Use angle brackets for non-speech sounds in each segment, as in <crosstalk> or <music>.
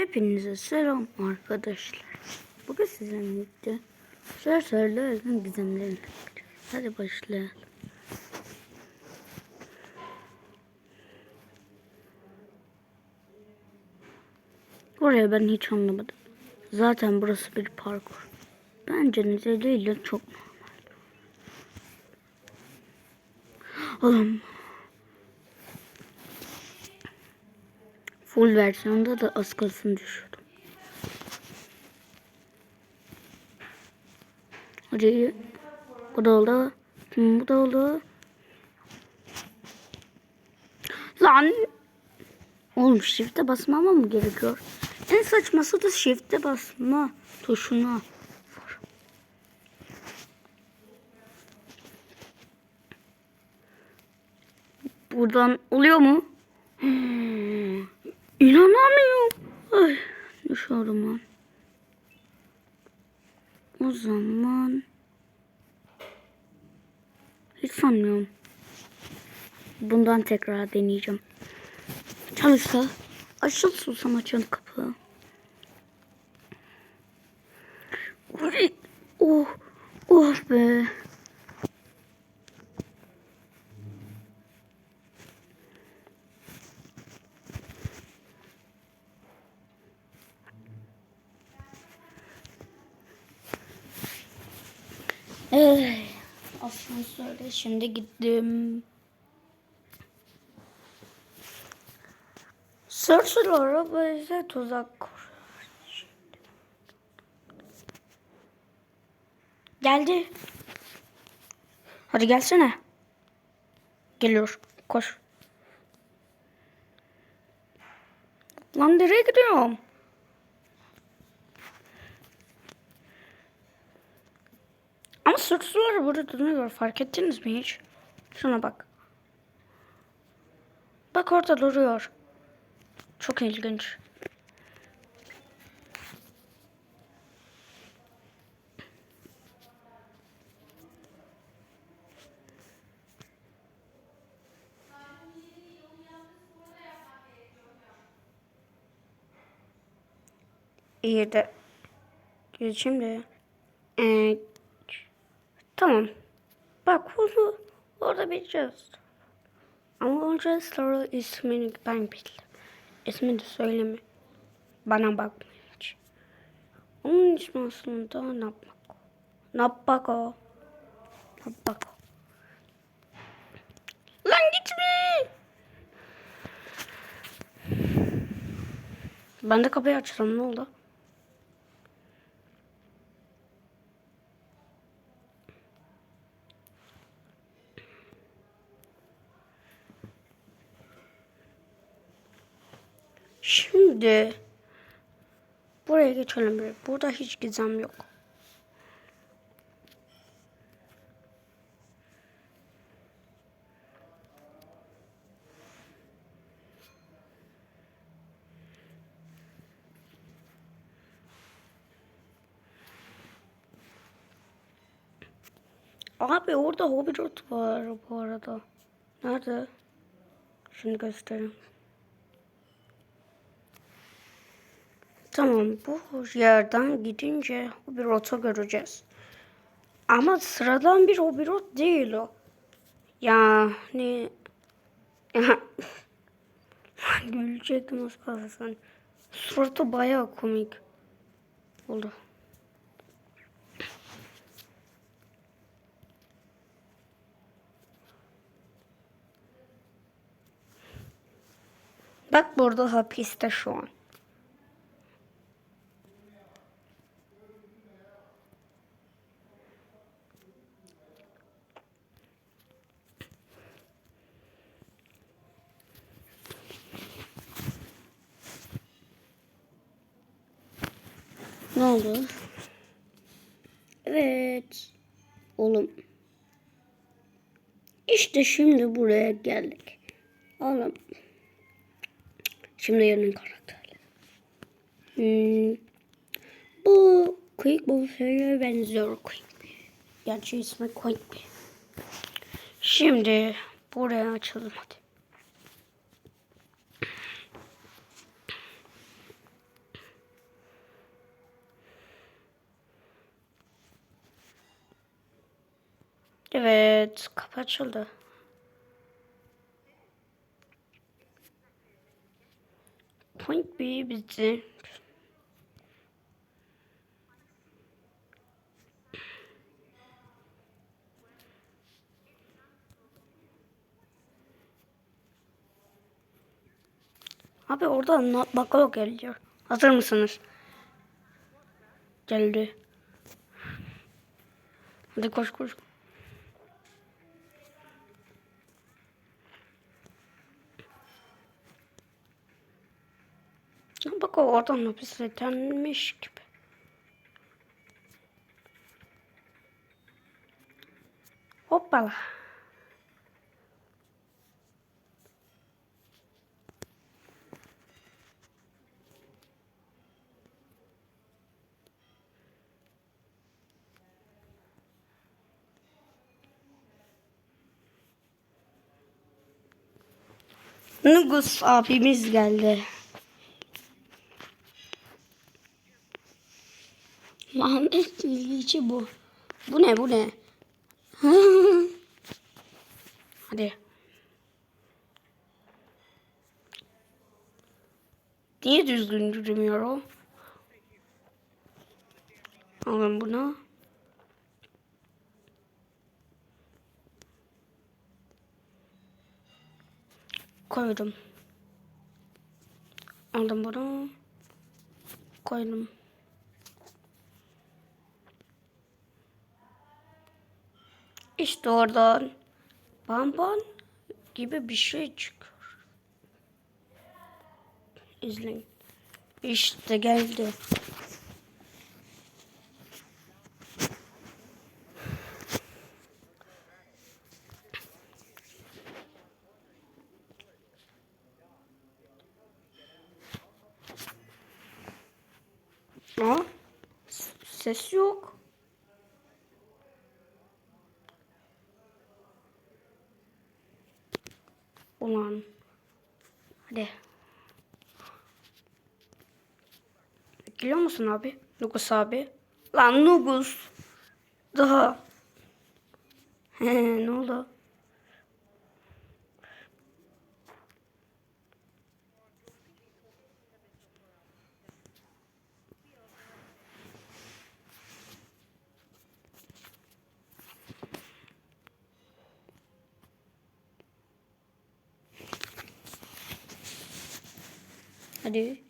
Hepinize selam arkadaşlar. Bugün sizinle birlikte Şer Şerler'in gizemlerini yapacağız. Hadi başlayalım. Oraya ben hiç anlamadım. Zaten burası bir parkur. Bence nedeniyle çok normal. Oğlum. Full versiyonda da az kalsın düşüyordum. Hadi. Bu da oldu. Bu da oldu. Lan. Oğlum shift'e basmama mı gerekiyor? En saçması da shift'e basma tuşuna. Buradan oluyor mu? Hmm, lan. O zaman hiç sanmıyorum. Bundan tekrar deneyeceğim. Çalışsa açıl susam açın kapı. Oh, oh be. Ey, asansörde şimdi gittim. Sırsılı araba ise tuzak kur. Geldi. Hadi gelsene. Geliyor. Koş. Lan nereye gidiyorum? Sırtlılar burada duruyor. Fark ettiniz mi hiç? Şuna bak. Bak orada duruyor. Çok ilginç. İyi de geçeyim de. Tamam. Bak bunu orada bileceğiz. Ama önce soru ismini ben bildim. İsmini de söyleme. Bana bakma hiç. Onun ismi aslında Napako. Napako. Napako. Lan gitme. Ben de kapıyı açsam ne oldu? Şimdi buraya geçelim. Burada hiç gizem yok. Abi orada Hobbit var bu arada. Nerede? Şimdi göstereyim. Tamam bu yerden gidince bir rota göreceğiz. Ama sıradan bir hobirot değil o. Yani ya, <laughs> gülecektim az kalsın. Suratı bayağı komik oldu. Bak burada hapiste şu an. Ne oldu? Evet. Oğlum. İşte şimdi buraya geldik. Oğlum. Şimdi yarının karakteri. Hmm. Bu Quick Buffet'e benziyor Quick. Gerçi ismi Quick. Şimdi buraya açalım hadi. Evet. Kapı açıldı. Point B bitti. Abi orada bakalım geliyor. Hazır mısınız? Geldi. Hadi koş koş. Bak o oradan hapislenmiş gibi. Hoppala. Nugus abimiz geldi. Lanet ilgici bu. Bu ne bu ne? <laughs> Hadi. Niye düzgün yürümüyor o? Alın bunu. Koydum. Aldım bunu. Koydum. İşte oradan bamban gibi bir şey çıkıyor. İzleyin. İşte geldi. Aa, ses yok. Ulan. Hadi. Geliyor musun abi? Nugus abi. Lan Nugus. Daha. <laughs> Ne oldu? Hadi.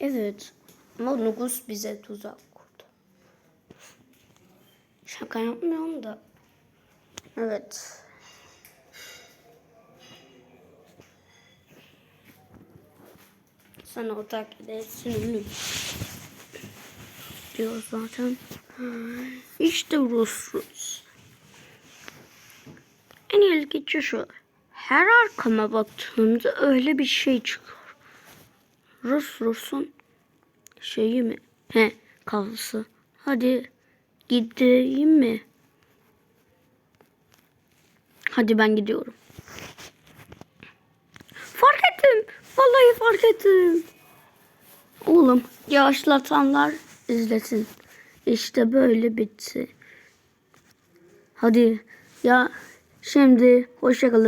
Evet. Ama Nugus bize tuzak kurdu. Şaka yapmıyorum da. Evet. Sana o takip etsin ölüm. Diyor zaten. İşte Rus Rus. En ilginci şu. Her arkama baktığımda öyle bir şey çıkıyor. Rus Rus'un şeyi mi? He kafası. Hadi gideyim mi? Hadi ben gidiyorum. Fark ettim. Vallahi fark ettim. Oğlum yavaşlatanlar izlesin. İşte böyle bitti. Hadi ya şimdi hoşçakalın.